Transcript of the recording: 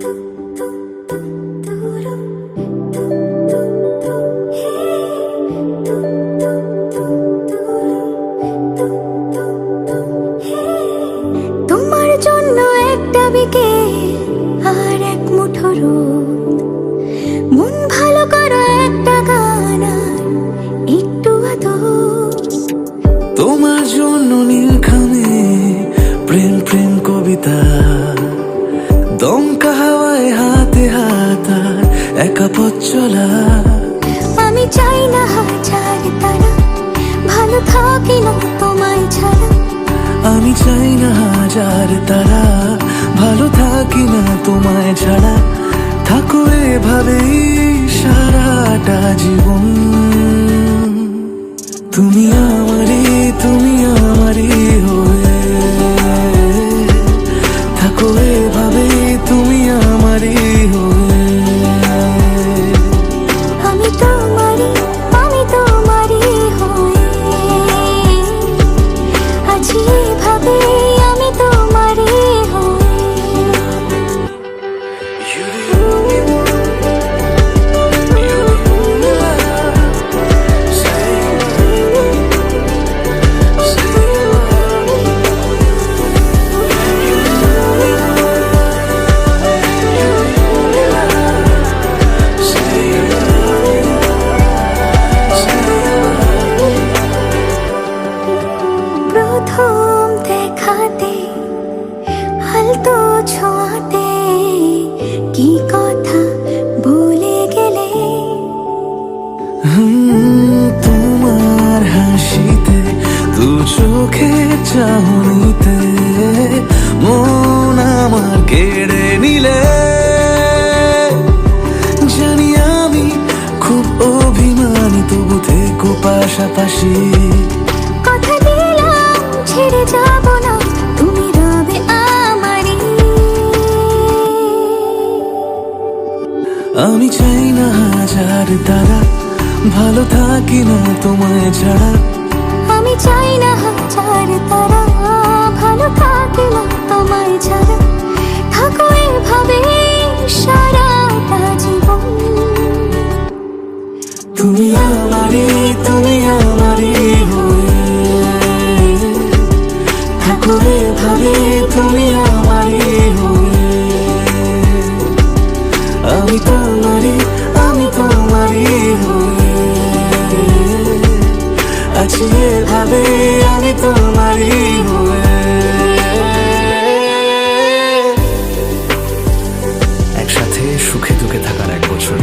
তোমার জন্য একটা বিকেল আর এক মুঠো মন ভালো করো একটা গান আর একটু তোমার জন্য নীলখানে হাওয়ায় হাতে হাতার একা পথ চলা। আমি চাই না হাজার তারা ভালো থাকি না তোমায় ছাড়া। আমি চাই না হাজার তারা ভালো থাকি না তোমায় ছাড়া। থাকো এভাবেই চোখে চাহনিতে মন আমার কেড়ে নিলে। জানি আমি খুব অভিমানী তবু থেকো পাশাপাশি। কথা দিলাম ছেড়ে যাব না তুমি রবে আমারই। আমি চাই না হাজার তারা ভালো থাকি না তোমায় ছাড়া। আমি চাই না হাজার তারা, ভালো থাকে না তোমায় ছাড়া। থাকো এভাবে সারাটা জীবন। তুমি আমারই তুমি আমারই হয়ে থাকো এভাবে, তুমি আমারই হয়ে আমি তোমারই আমি যাবে আমি তোমারই হয়ে। একসাথে সুখে দুঃখে থাকার এক বছর।